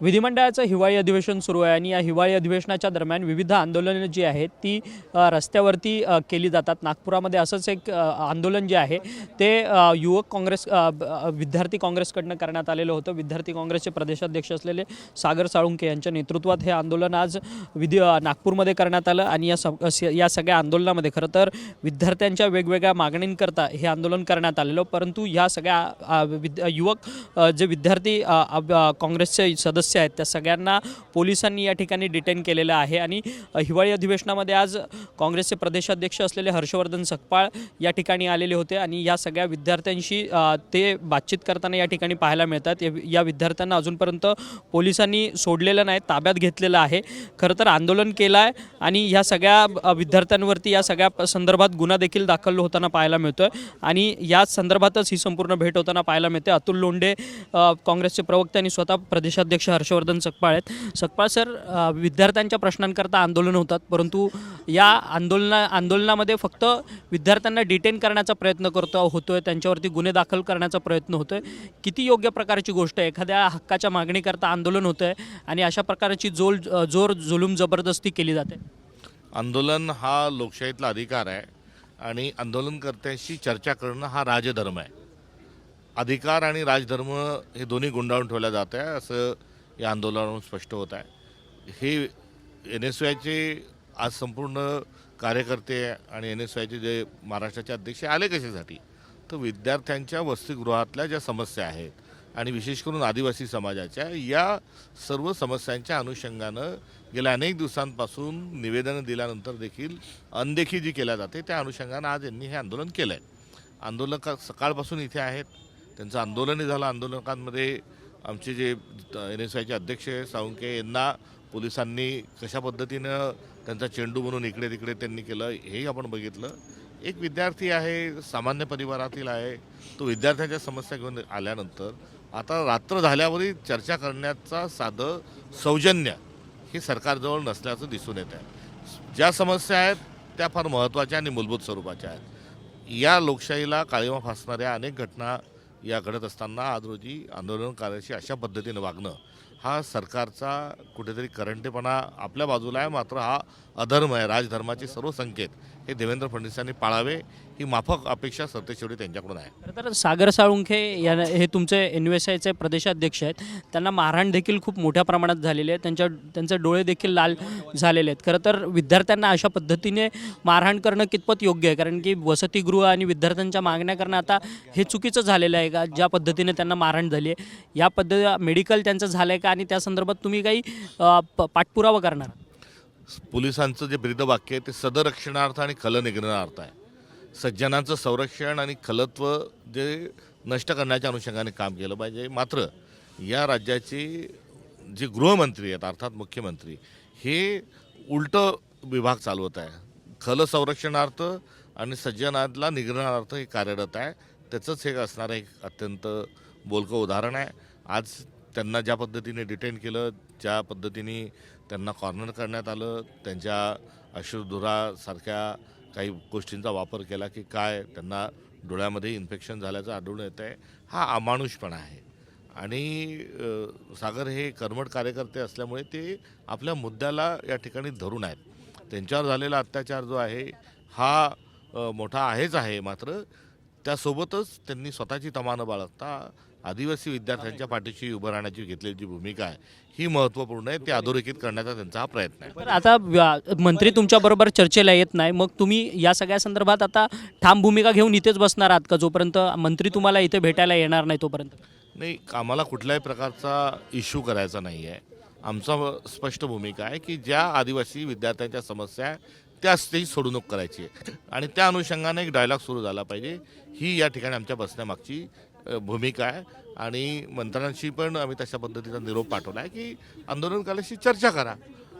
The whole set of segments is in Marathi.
विधिमंडळाचं हिवाळी अधिवेशन सुरू आहे आणि या हिवाळी अधिवेशनाच्या दरम्यान विविध आंदोलनं जी आहेत ती रस्त्यावरती केली जातात. नागपुरामध्ये असंच एक आंदोलन जे आहे ते युवक काँग्रेस विद्यार्थी काँग्रेसकडनं करण्यात आलेलं होतं. विद्यार्थी काँग्रेसचे प्रदेशाध्यक्ष असलेले सागर साळुंके यांच्या नेतृत्वात हे आंदोलन आज विधी नागपूरमध्ये करण्यात आलं आणि या स या सगळ्या आंदोलनामध्ये खरं तर विद्यार्थ्यांच्या वेगवेगळ्या मागणींकरता हे आंदोलन करण्यात आलेलं परंतु या सगळ्या विद युवक जे विद्यार्थी काँग्रेसचे सदस्य आहेत. त्या सगळ्यांना पोलिसांनी या ठिकाणी डिटेन केलेलं आहे. आणि हिवाळी अधिवेशनामध्ये आज काँग्रेसचे प्रदेशाध्यक्ष असलेले हर्षवर्धन सकपाळ या ठिकाणी आलेले होते. आणि या सगळ्या विद्यार्थ्यांशी ते बातचीत करताना या ठिकाणी पाहायला मिळतात. या- विद्यार्थ्यांना अजूनपर्यंत पोलिसांनी सोडलेलं नाही ताब्यात घेतलेलं आहे. खरं तर आंदोलन केलं आहे आणि ह्या सगळ्या विद्यार्थ्यांवरती या सगळ्या संदर्भात गुन्हा देखील दाखल होताना पाहायला मिळतो आहे आणि याच संदर्भातच ही संपूर्ण भेट होताना पाहायला मिळते. अतुल लोंढे काँग्रेसचे प्रवक्ते आणि स्वतः प्रदेशाध्यक्ष हर्षवर्धन सकपाळ आहेत. सकपाळ सर विद्यार्थ्यांच्या प्रश्नांकरता आंदोलन होतात परंतु या आंदोलना आंदोलनामध्ये फक्त विद्यार्थ्यांना डिटेन करण्याचा प्रयत्न करतो होतोय त्यांच्यावरती गुन्हे दाखल करण्याचा प्रयत्न होतोय. किती योग्य प्रकारची गोष्ट आहे? एखाद्या हक्काच्या मागणीकरता आंदोलन होतंय आणि अशा प्रकारची जोल जोर जुलूम जबरदस्ती केली जाते? आंदोलन हा लोकशाहीतला अधिकार आहे आणि आंदोलनकर्त्यांशी चर्चा करणं हा राजधर्म आहे. अधिकार आणि राजधर्म हे दोन्ही गुंडाळून ठेवल्या जात आहे. असं या आंदोलनावरून स्पष्ट होत आहे. हे एन एस वायचे आज संपूर्ण कार्यकर्ते आणि एन एस वायचे जे महाराष्ट्राचे अध्यक्ष आले कशासाठी? तर विद्यार्थ्यांच्या वसतिगृहातल्या ज्या समस्या आहेत आणि विशेष करून आदिवासी समाजाच्या या सर्व समस्यांच्या अनुषंगानं गेल्या अनेक दिवसांपासून निवेदनं दिल्यानंतर देखील अनदेखी जी केल्या जाते त्या अनुषंगानं आज यांनी हे आंदोलन केलं आहे आंदोलक सकाळपासून इथे आहेत. त्यांचं आंदोलनही झालं. आंदोलकांमध्ये आमचे जे एन एस आयचे अध्यक्ष आहे, साळुंके यांना पोलिसांनी कशा पद्धतीनं त्यांचा चेंडू म्हणून इकडे तिकडे त्यांनी केलं हेही आपण बघितलं. एक विद्यार्थी आहे सामान्य परिवारातील आहे तो विद्यार्थ्यांच्या समस्या घेऊन आल्यानंतर आता रात्र झाल्यावरही चर्चा करण्याचा साधं सौजन्य हे सरकारजवळ नसल्याचं दिसून येत आहे. ज्या समस्या आहेत त्या फार महत्त्वाच्या आणि मूलभूत स्वरूपाच्या आहेत. या लोकशाहीला काळीमा फासणाऱ्या अनेक घटना या घडत असताना आज रोजी आंदोलनकार्याशी अशा पद्धतीनं वागणं हा सरकारचा कुठेतरी करंटेपणा आपल्या बाजूला आहे. मात्र हा अधर्म आहे. राजधर्माचे सर्व संकेत हे देवेंद्र फडणवीसांनी पाळावे ही माफक अपेक्षा सरतेशेवटी त्यांच्याकडून आहे. तर सागर साळुंखे या हे तुमचे एन एस आयचे प्रदेशाध्यक्ष आहेत. त्यांना मारहाण देखील खूप मोठ्या प्रमाणात झालेली आहे. त्यांच्या त्यांचे डोळे देखील लाल झालेले आहेत. खरं तर विद्यार्थ्यांना अशा पद्धतीने मारहाण करणं कितपत योग्य आहे? कारण की वसतिगृह आणि विद्यार्थ्यांच्या मागण्या करणं आता हे चुकीचं झालेलं आहे का? ज्या पद्धतीने त्यांना मारहाण झाली आहे. या पद्धती मेडिकल त्यांचं झालं आहे का? आणि त्या संदर्भात तुम्ही काही प- पाठपुरावा करणार? पोलिसांचं जे ब्रीदवाक्य आहे ते सदरक्षणार्थ आणि खलनिग्रहार्थ आहे. सज्जनांचं संरक्षण आणि खलत्व जे नष्ट करण्याच्या अनुषंगाने काम केलं पाहिजे. मात्र या राज्याची जे गृहमंत्री आहेत अर्थात मुख्यमंत्री हे उलटं विभाग चालवत आहे. खल संरक्षणार्थ आणि सज्जनाला निग्रहार्थ हे कार्यरत आहे. त्याचंच हे असणारं एक अत्यंत बोलकं उदाहरण आहे. आज त्यांना ज्या पद्धतीने डिटेन केलं ज्या पद्धतीने त्यांना कॉर्नर करण्यात आलं त्यांच्या अश्रुधुरासारख्या काही गोष्टींचा वापर केला की काय त्यांना डोळ्यामध्ये इन्फेक्शन झाल्याचं आढळून येत आहे हा अमानुषपणा आहे. आणि सागर हे कर्मठ कार्यकर्ते असल्यामुळे ते आपल्या मुद्द्याला या ठिकाणी धरून आहेत. त्यांच्यावर झालेला अत्याचार जो आहे हा मोठा आहेच आहे मात्र त्यासोबतच त्यांनी स्वतःची तमानं बाळगता आदिवासी विद्यार्थ्यांच्या पाठीशी उभं राहण्याची घेतलेली जी भूमिका आहे ही महत्त्वपूर्ण आहे. ती अधोरेखित करण्याचा त्यांचा हा प्रयत्न आहे. तर आता व्या- मंत्री तुमच्याबरोबर चर्चेला येत नाही. मग तुम्ही या सगळ्या संदर्भात आता ठाम भूमिका घेऊन इथेच बसणार आहात का? जोपर्यंत मंत्री तुम्हाला इथे भेटायला येणार नाही तोपर्यंत. नाही आम्हाला कुठल्याही प्रकारचा इश्यू करायचा नाही आहे आमचा स्पष्ट भूमिका आहे की ज्या आदिवासी विद्यार्थ्यांच्या समस्या आहे त्या स्टेज सोडूनक करायची आहे. आणि त्या अनुषंगाने एक डायलॉग सुरू झाला पाहिजे. ही या ठिकाणी आमच्या बसण्यामागची भूमिका आहे. आणि मंत्र्यांशी पण आम्ही तशा पद्धतीचा निरोप पाठवला आहे की आंदोलनकालाशी चर्चा करा.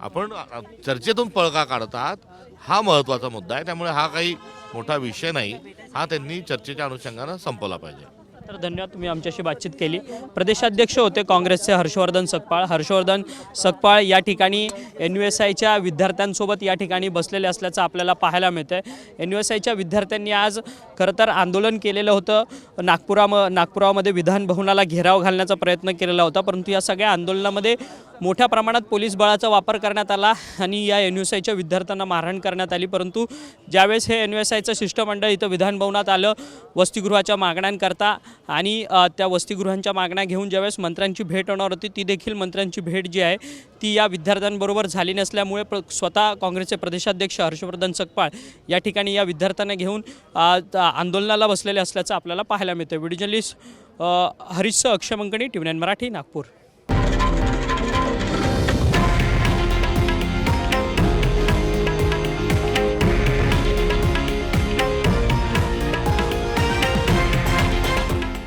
आपण चर्चेतून पळका काढत आहात. हा महत्त्वाचा मुद्दा आहे. त्यामुळे हा काही मोठा विषय नाही. हा त्यांनी चर्चेच्या अनुषंगानं संपवला पाहिजे. तर धन्यवाद तुम्ही आमच्याशी बातचीत केली. प्रदेशाध्यक्ष होते काँग्रेसचे हर्षवर्धन सकपाळ. हर्षवर्धन सकपाळ या ठिकाणी एन यू एस आयच्या विद्यार्थ्यांसोबत या ठिकाणी बसलेले असल्याचं आपल्याला पाहायला मिळतं आहे एन यू एस आयच्या विद्यार्थ्यांनी आज खरं तर आंदोलन केलेलं होतं. नागपुराम नागपुरामध्ये विधान भवनाला घेराव घालण्याचा प्रयत्न केलेला होता परंतु या सगळ्या आंदोलनामध्ये मोठ्या प्रमाणात पोलीस बळाचा वापर करण्यात आला आणि या एन यू एस आयच्या विद्यार्थ्यांना मारहाण करण्यात आली. परंतु ज्यावेळेस हे एन यू एस आयचं शिष्टमंडळ इथं विधानभवनात आलं वसतिगृहाच्या मागण्यांकरता आणि त्या वसतिगृहांच्या मागण्या घेऊन ज्यावेळेस मंत्र्यांची भेट होणार होती ती देखील मंत्र्यांची भेट जी आहे ती या विद्यार्थ्यांबरोबर झाली नसल्यामुळे प्र स्वतः काँग्रेसचे प्रदेशाध्यक्ष हर्षवर्धन सकपाळ या ठिकाणी या विद्यार्थ्यांना घेऊन त- आंदोलनाला बसलेले असल्याचं आपल्याला पाहायला मिळतं video journalist Harish Akshay Mankani T Marathi Nagpur.